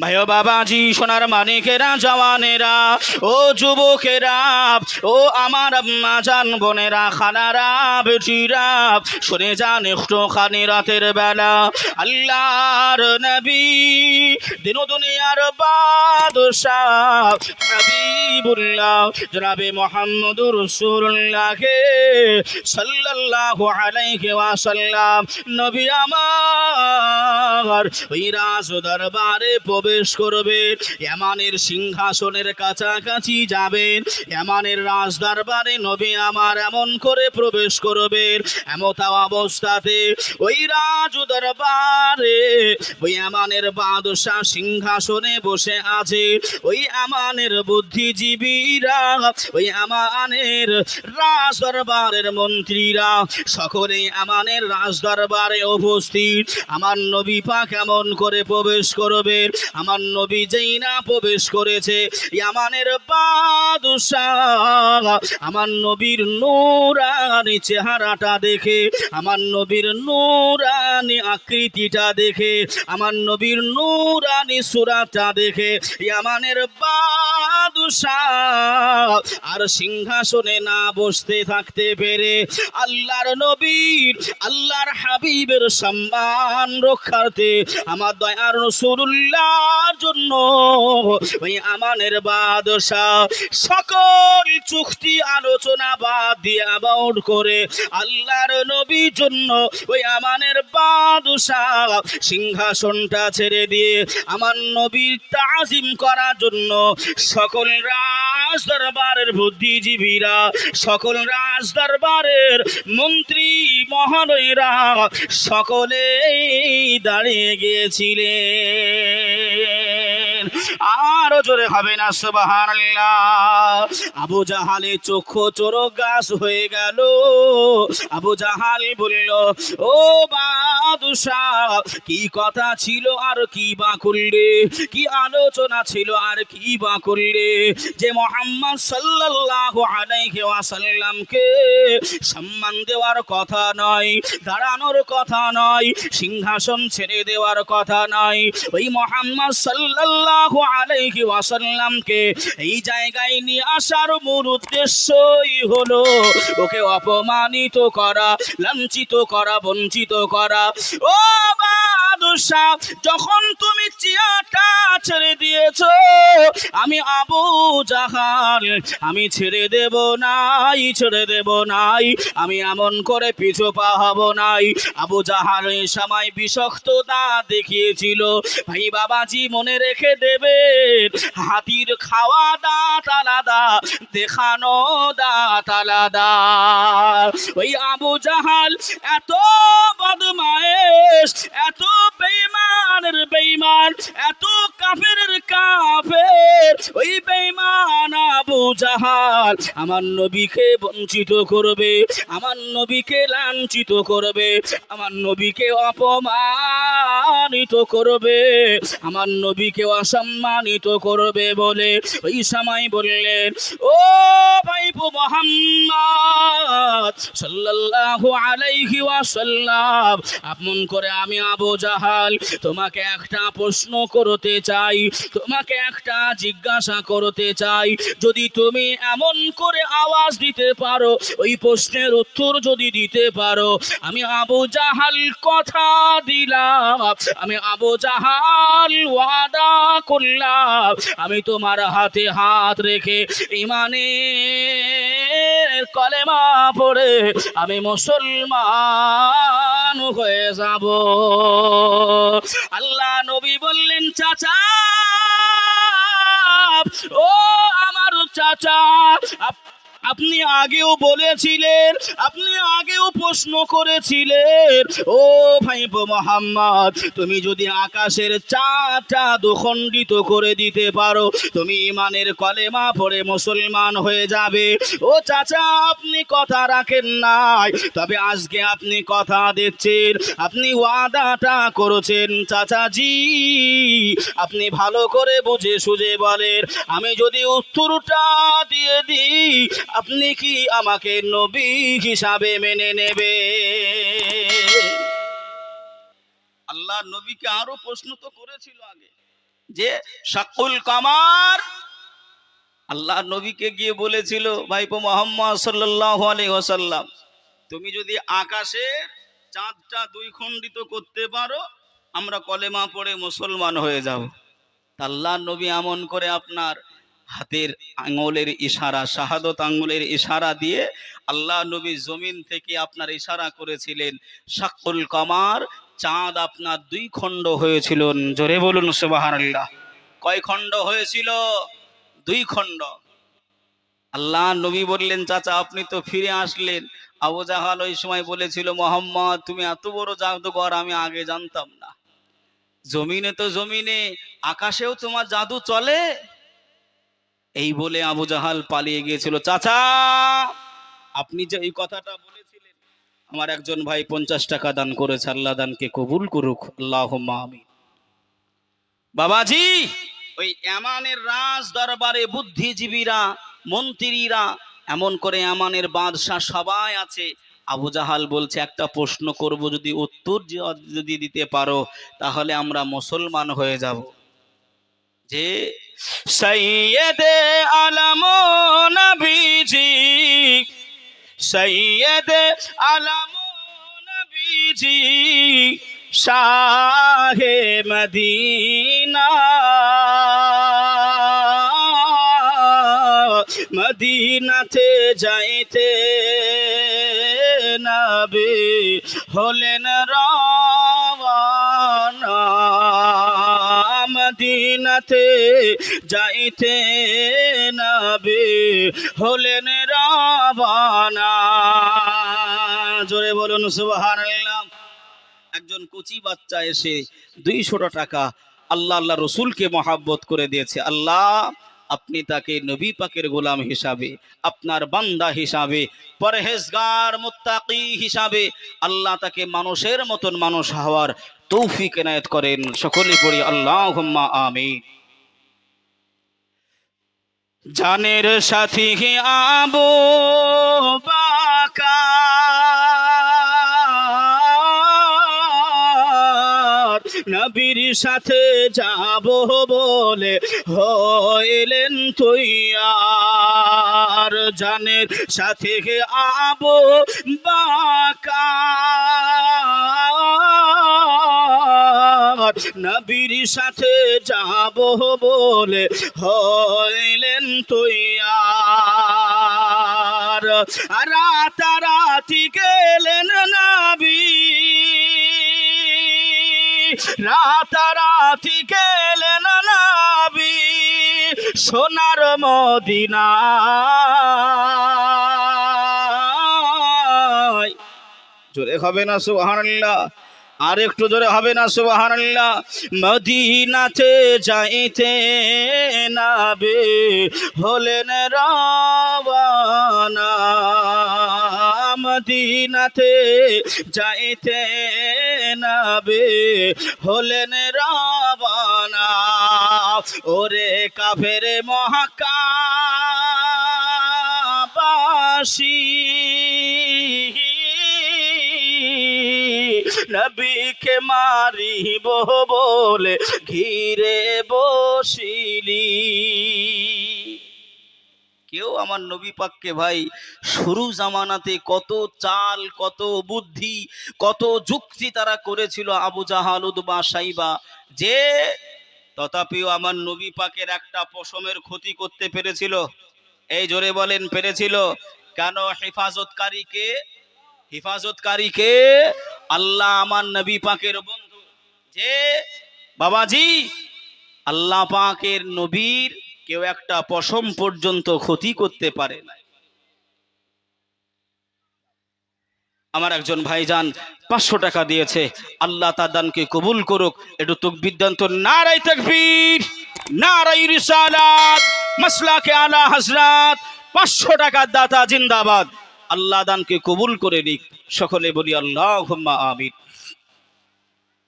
ভাই বাবাজি, সোনার মানিকেরা, জওয়ানেরা, ও যুবকেরা, ও আমার আম্মা জান বোনেরা খানারা বেটিরা, শুনে যান একটু খানি রাতের বেলা। আল্লাহর নবী দিন দুনিয়ার বাদশাহ জনাবে মোহাম্মদুর রাসূলুল্লাহকে সাল্লাল্লাহু আলাইহি ওয়াসাল্লাম। নবী আমার, ওই রাজ দরবারে প্রবেশ করবেন এমানের সিংহাসনের কাছাকাছি যাবেন। এমানের রাজ দরবারে নবী আমার এমন করে প্রবেশ করবেন। এমতা অবস্থাতে ওই রাজ দরবারে ওই আমানের বাদশাহ সিংহাসনে বসে আছে। ওই আমানের বুদ্ধিজীবীরা, ওই আমানের রাজ দরবারের মন্ত্রীরা, সকলেই আমানের রাজ দরবারে উপস্থিত। আমার নবী পাক কেমন করে প্রবেশ করবে আমার নবী যেই না প্রবেশ করেছে, ইয়ামানের বাদশাহ, আমার নবীর নূরানি চেহারাটা দেখে, আমার নবীর নূরানি আকৃতিটা দেখে, আমার নবীর সুরাটা দেখে, ইয়ামানের আর সিংহাসনে না বসতে থাকতে পেরে আল্লাহর নবীর, আল্লাহর হাবিবের সম্মান রক্ষার্থে আমার দয়ার জন্য ওই আমানের বাদশাহ সকল চুক্তি আলোচনা বাদ দিয়ে করে আল্লাহর নবীর জন্য ওই আমানের সিংহাসনটা ছেড়ে দিয়ে আমার নবীর তাজিম করার জন্য সকল রাজ দরবারের বুদ্ধিজীবীরা, সকল রাজ দরবারের মন্ত্রী মহোদয়রা সকলে দাঁড়িয়ে গিয়েছিলেন। আরও জোরে হবে না আবু জাহালে চক্ষু চোরক গাছ হয়ে গেল। আবু জাহাল বলল, ও কি কথা ছিল আর কি বা করলে? কি আলোচনা ছিল আর কি বা করলে? যে মোহাম্মদ সাল্লাল্লাহু আলাইহি সম্মান দেওয়ার কথা নয়, দাঁড়ানোর কথা নয়, সিংহাসন ছেড়ে দেওয়ার কথা নয়, ওই মোহাম্মদ সাল্লাল্লাহু আলাইহি ওয়াসাল্লামকে এই জায়গায় নিয়ে আসার মূল উদ্দেশ্যই হলো ওকে অপমানিত করা, লাঞ্ছিত করা, বঞ্চিত করা ও বাদশাহ যখন তুমি চিয়াটা ছেড়ে দিয়েছ, আমি আবু জাহাল, আমি ছেড়ে দেব নাই, ছেড়ে দেব নাই, আমি এমন করে পিছু পা হব নাই। আবু জাহাল এই সময় বিষাক্ত দাঁত দেখিয়েছিল। ভাই বাবাজি, মনে রেখে দেবে হাতির খাওয়া দাঁত আলাদা, দেখানো দাঁত আলাদা। ওই আবু জাহাল এত বদমায়েশ এত বেইমানের বেইমান এত কাফেরের কাফের, ওই জাহাল আমার নবীকে বঞ্চিত করবে, আমার নবীকে লাঞ্ছিত করবে, আমার নবীকে অপমানিত করবে, আমার নবীকে অসম্মানিত করবে বলে ওই সময় বললেন, ও ভাইপু মোহাম্মদ সাল্লাল্লাহু আলাইহি ওয়াসাল্লাম, আপন করে আমি আবু জাহাল তোমাকে একটা প্রশ্ন করতে চাই। তোমাকে একটা জিজ্ঞাসা করতে চাই। যদি তুমি এমন করে আওয়াজ দিতে পারো, ওই প্রশ্নের উত্তর যদি দিতে পারো, আমি আবু জাহাল কথা দিলাম, আমি আবু জাহাল ওয়াদা করলাম, আমি তোমার হাতে হাত রেখে ইমানে কলেমা পড়ে আমি মুসলমান হয়ে যাব। আল্লাহ নবী বললেন, চাচা ও আমার চাচা আপনি আগেও বলেছিলেন, আপনি আগেও প্রশ্ন করেছিলেন, ও ভাইব মোহাম্মদ, তুমি যদি আকাশের চাটা দুখণ্ডিত করে দিতে পারো, তুমি ইমানের কলেমা পড়ে মুসলমান হয়ে যাবে। ও চাচা, আপনি কথা রাখেন নাই, তবে আজকে আপনি কথা দিচ্ছেন, আপনি ওয়াদাটা করেছেন চাচাজি। আপনি ভালো করে বুঝে সুঝে বলেন, আমি যদি উত্তরটা দিয়ে দিই আপনি কি আমাকে নবী হিসাবে মেনে নেবে? আল্লাহ নবীকে আরও প্রশ্ন তো করেছিল আগে, যে শাকুল কামার, আল্লাহ নবীকে গিয়ে বলেছিল ভাইপো মোহাম্মদ সাল্লাহ আলাইসাল্লাম তুমি যদি আকাশে চাঁদটা দুই খণ্ডিত করতে পারো, আমরা কলেমা পড়ে মুসলমান হয়ে যাব। আল্লাহ নবী এমন করে আপনার হাতের আঙুলের ইশারা, শাহাদত আঙুলের ইশারা দিয়ে আল্লাহ নবী জমিন থেকে আপনার ইশারা করেছিলেন। শাকুল কামার, চাঁদ আপনার দুই খণ্ড হয়েছিল। জোরে বলুন সুবাহান আল্লাহ কয় খণ্ড হয়েছিল? দুই খণ্ড। আল্লাহ নবী বললেন, চাচা, আপনি তো ফিরে আসলেন। আবু জাহাল ওই সময় বলেছিল, মোহাম্মদ, তুমি এত বড় জাদুঘর আমি আগে জানতাম না। জমিনে তো জমিনে, আকাশেও তোমার জাদু চলে। এই বলে আবু জাহাল পালিয়ে গিয়েছিল। চাচা, আপনি যে এই কথাটা বলেছিলেন, আমার একজন ভাই পঞ্চাশ টাকা দান করেছে, আল্লাহ দানকে কবুল করুক আল্লাহ বাবাজি, ওই এমানের রাজ দরবারে বুদ্ধিজীবীরা, মন্ত্রীরা, এমন করে এমানের বাদশাহ সবাই আছে। আবু জাহাল বলছে, একটা প্রশ্ন করব, যদি উত্তর যদি দিতে পারো, তাহলে আমরা মুসলমান হয়ে যাব। যে সৈয়দে আলম নবীজি সৈয়দে আলম নবীজি শাহে মদিনা মদিনাতে যাইতে নবী হলেন রাওয়ানা মদিনাতে যাইতে নবী, হলেন রাওয়ানা জোরে বলুন, সুবহানাল্লাহ। একজন কুচি বাচ্চা এসে দুইশোটা টাকা আল্লাহ আল্লাহ রসুলকে মহাব্বত করে দিয়েছে। আল্লাহ, আপনি তাকে নবী পাকের গোলাম হিসাবে, আপনার বান্দা হিসাবে, পরহেজগার, মুত্তাকি হিসাবে, আল্লাহ তাকে মানুষের মতন মানুষ হওয়ার তৌফিক এনায়েত করেন সকলে পড়ি আল্লাহ আমিন। জানের সাথী আবু নবীর সাথে যাব বলে হইলেন তুই আর জানের সাথে আবু বাকার নবীর সাথে যাব বলে হইলেন তুই আর রাতারাতি গেলেন নাবি। রাতারাতি গেলেন নাবি সোনার মদিনা। জোরে হবে না, সুবহানাল্লাহ। আর একটু জোরে হবে না, সুবহানাল্লাহ। মদিনাতে যাইতে নাবে হলেন রাওয়ানা। মদিনাতে যাইতে নাবে হলেন রাওয়ানা। ওরে কাফের মহাকাবাসী নবীকে মারিব বলে ঘিরে বসিলি। কেউ আমার নবী পাককে ভাই, শুরু জামানাতে কত চাল, কত বুদ্ধি, কত যুক্তি তারা করেছিল আবু জাহাল উদবা সাইবা। যে তথাপিও আমার নবী পাকের একটা পশমের ক্ষতি করতে পেরেছিল। এই জোরে বলেন পেরেছিল। কেন হেফাজতকারীকে হেফাজতকারীকে আল্লাহ আমার নবী পাকের বন্ধু। যে, বাবাজি, আল্লাহ পাকের নবীর কেউ একটা পশম পর্যন্ত ক্ষতি করতে পারে না। আমার একজন ভাইজান পাঁচশো টাকা দিয়েছে। আল্লাহ তার দানকে কবুল করুক। একটু তকবিদ্যান্ত নারাই তকবীর নারাই রিসালাত, মাসলাকে আলা হজরত, পাঁচশো টাকার দাতা জিন্দাবাদ। আল্লাহ দানকে কবুল করে নিক। সকলে বলি আল্লাহ আমিন।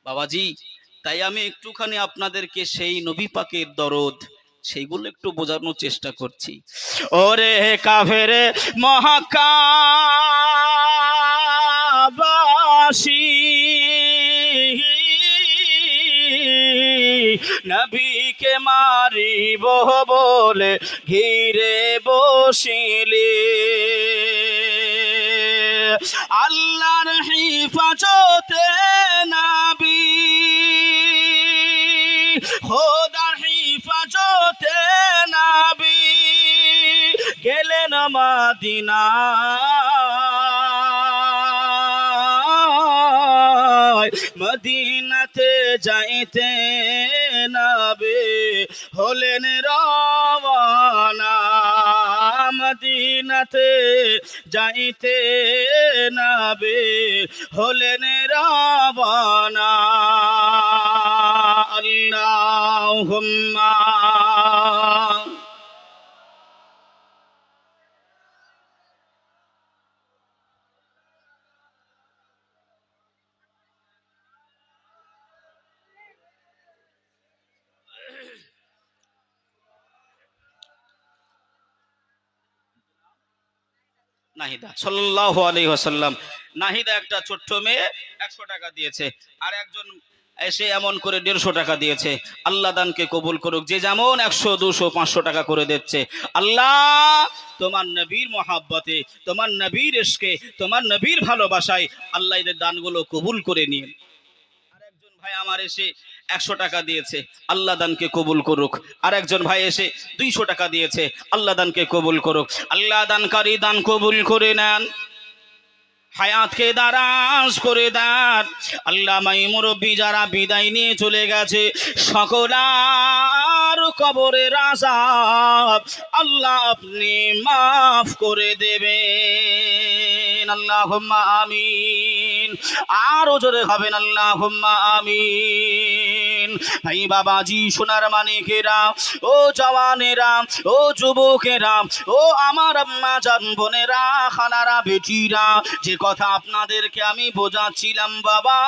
বাবাজি, তাই আমি একটুখানি আপনাদেরকে সেই নবী পাকের দরদ, সেইগুলো একটু বোঝানোর চেষ্টা করছি। ওরে কাফেরে মহাকাবাসী, নবীকে মারিব বলে ঘিরে বসিলে। আল্লাহর হিফাজতে নাবি। খোদার হিফাজতে নাবি। গেলেন মাদিনা মদিনাতে যাইতে মদিনাতে যাইতে নাবে হলেন রাবানা। আল্লাহুম্মা নাহিদা, সাল্লাল্লাহু আলাইহি ওয়াসাল্লাম। নাহিদা একটা ছোট্ট মেয়ে একশো টাকা দিয়েছে, আর একজন এসে এমন করে দেড়শো টাকা দিয়েছে। আল্লাহ দানকে কবুল করুক, যে যেমন একশো, দুশো, পাঁচশো টাকা করে দিচ্ছে। আল্লাহ তোমার নবীর মহাব্বতে, তোমার নবীর এসকে তোমার নবীর ভালোবাসায় আল্লাহ এদের দানগুলো কবুল করে নিন। আর একজন ভাই আমার এসে একশো টাকা দিয়েছে, আল্লাহ দানকে কবুল করুক। আর একজন ভাই এসে দুইশো টাকা দিয়েছে, আল্লাহ দানকে কবুল করুক। আল্লাহ দানকারী দান কবুল করে নেন। হায়াতকে দারাজ করে দেন। আল্লাহ মাই মুরব্বী যারা বিদায় নিয়ে চলে গেছে সকলার কবরের আজাব আল্লাহ আপনি মাফ করে দেবেন। আল্লাহ আমিন। আরও জোরে হবেন আল্লাহ আমিন। ভাই বাবাজি, সোনার মানিকেরা ও জওয়ানেরা ও যুবকেরা ও আমার আম্মা জান বোনেরা খানারা বেটিরা। যে কথা আপনাদেরকে আমি বোঝাচ্ছিলাম বাবা,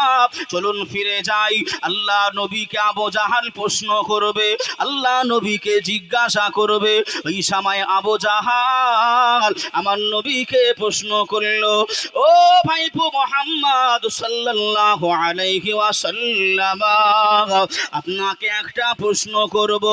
চলুন ফিরে যাই। আল্লাহ নবীকে আবু জাহাল প্রশ্ন করবে, আল্লাহ নবীকে জিজ্ঞাসা করবে, ওই সময় আবু জাহাল আমার নবীকে প্রশ্ন করল, ও ভাইপো মোহাম্মদ সাল্লাল্লাহু আলাইহি ওয়াসাল্লাম আপনাকে একটা প্রশ্ন করব।